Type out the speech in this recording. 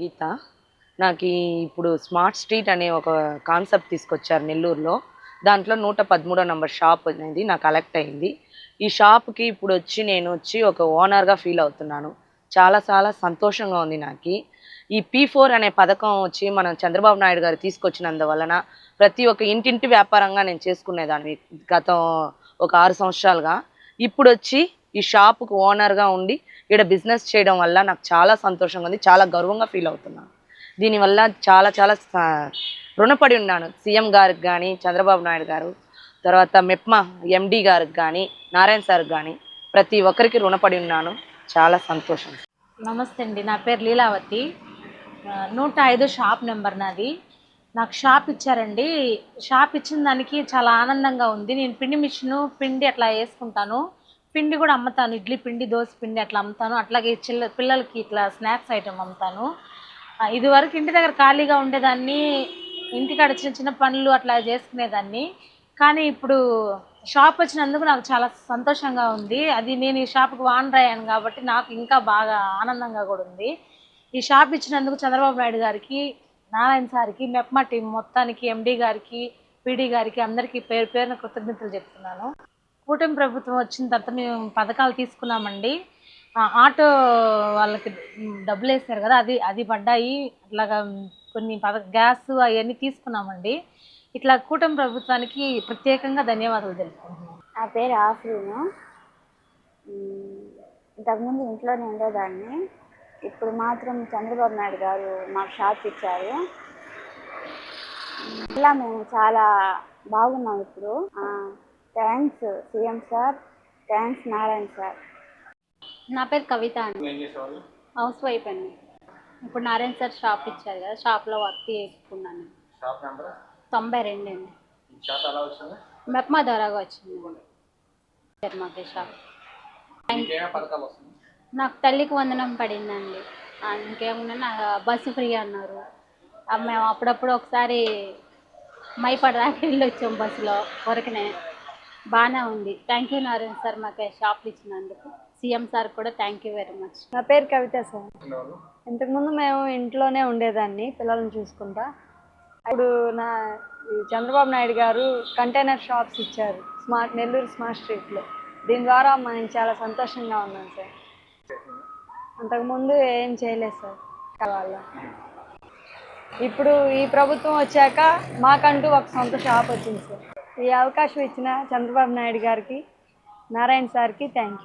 గీత. నాకు ఇప్పుడు smart street అనే ఒక కాన్సెప్ట్ తీసుకొచ్చారు నెల్లూరులో. దాంట్లో నూట పదమూడో నంబర్ షాప్ అనేది నాకు కలెక్ట్ అయింది. ఈ షాప్కి ఇప్పుడు వచ్చి నేను వచ్చి ఒక ఓనర్గా ఫీల్ అవుతున్నాను. చాలా చాలా సంతోషంగా ఉంది నాకు. ఈ పీ ఫోర్ అనే పథకం వచ్చి మనం చంద్రబాబు నాయుడు గారు తీసుకొచ్చినందువలన ప్రతి ఒక్క ఇంటింటి వ్యాపారంగా నేను చేసుకునేదాన్ని గతం ఒక ఆరు సంవత్సరాలుగా. ఇప్పుడు వచ్చి ఈ షాప్కు ఓనర్గా ఉండి ఇక్కడ బిజినెస్ చేయడం వల్ల నాకు చాలా సంతోషంగా ఉంది. చాలా గర్వంగా ఫీల్ అవుతున్నాను. దీనివల్ల చాలా చాలా రుణపడి ఉన్నాను. సీఎం గారికి కానీ చంద్రబాబు నాయుడు గారు తర్వాత మెప్మా ఎండి గారికి కానీ నారాయణ సార్కి కానీ ప్రతి ఒక్కరికి రుణపడి ఉన్నాను. చాలా సంతోషం. నమస్తే అండి. నా పేరు లీలావతి. నూట ఐదు షాప్ నెంబర్ నాది. నాకు షాప్ ఇచ్చారండి. షాప్ ఇచ్చిన దానికి చాలా ఆనందంగా ఉంది. నేను పిండి మిషను పిండి అట్లా వేసుకుంటాను. పిండి కూడా అమ్ముతాను. ఇడ్లీ పిండి దోశ పిండి అట్లా అమ్ముతాను. అట్లాగే చిల్ల పిల్లలకి ఇట్లా స్నాక్స్ ఐటమ్ అమ్ముతాను. ఇదివరకు ఇంటి దగ్గర ఖాళీగా ఉండేదాన్ని. ఇంటికాడ చిన్న చిన్న పనులు అట్లా చేసుకునేదాన్ని. కానీ ఇప్పుడు షాప్ వచ్చినందుకు నాకు చాలా సంతోషంగా ఉంది. అది నేను ఈ షాప్కి వానర్ అయ్యాను కాబట్టి నాకు ఇంకా బాగా ఆనందంగా కూడా ఉంది. ఈ షాప్ ఇచ్చినందుకు చంద్రబాబు నాయుడు గారికి నారాయణ సార్కి మెప్మా టీం మొత్తానికి ఎండీ గారికి పీడీ గారికి అందరికీ పేరు పేరున కృతజ్ఞతలు చెప్తున్నాను. కూటమి ప్రభుత్వం వచ్చిన తర్వాత మేము పథకాలు తీసుకున్నామండి. ఆటో వాళ్ళకి డబ్బులు వేసారు కదా అది అది పడ్డాయి. అట్లాగా కొన్ని పద గ్యాస్ అవన్నీ తీసుకున్నామండి. ఇట్లా కూటమి ప్రభుత్వానికి ప్రత్యేకంగా ధన్యవాదాలు తెలుపుకుంటున్నాను నా పేరు ఆఫ్రీను. ఇంతకుముందు ఇంట్లోనే ఉండేదాన్ని. ఇప్పుడు మాత్రం చంద్రబాబు నాయుడు గారు మాకు షాప్ ఇచ్చారు. ఇలా మేము చాలా బాగున్నాం ఇప్పుడు. Thanks CM sir thanks Narayana sir నా పేరు కవిత అండి. హౌస్ వైఫ్ అండి. ఇప్పుడు నారాయణ సార్ షాప్ ఇచ్చారు కదా షాప్లో వర్క్ చేసుకున్నాను. షాప్ నెంబర్ తొంభై రెండు అండి షాప్ ఎలా వచ్చింది? మెప్మా ద్వారాగా వచ్చింది. మాకు షాప్ నాకు తల్లికి వందనం పడిందండి. ఇంకేమున్నా నాకు బస్సు ఫ్రీ అన్నారు. మేము అప్పుడప్పుడు ఒకసారి మైపడ దాకా వెళ్ళి వచ్చాం బస్సులో వరకునే బాగానే ఉంది. థ్యాంక్ యూ నారాయణ సార్ మాకు షాప్ ఇచ్చినందుకు. సీఎం సార్ కూడా థ్యాంక్ యూ వెరీ మచ్ నా పేరు కవిత సార్. ఇంతకుముందు మేము ఇంట్లోనే ఉండేదాన్ని పిల్లల్ని చూసుకుంటా. ఇప్పుడు నా ఈ చంద్రబాబు నాయుడు గారు కంటైనర్ షాప్స్ ఇచ్చారు స్మార్ట్ నెల్లూరు స్మార్ట్ స్ట్రీట్లో. దీని ద్వారా మనం చాలా సంతోషంగా ఉన్నాం సార్. అంతకుముందు ఏం చేయలేదు సార్ వాళ్ళ ఇప్పుడు ఈ ప్రభుత్వం వచ్చాక మాకంటూ ఒక సొంత షాప్ వచ్చింది సార్. ఈ అవకాశం ఇచ్చిన చంద్రబాబు నాయుడు గారికి నారాయణ సార్కి థ్యాంక్ యూ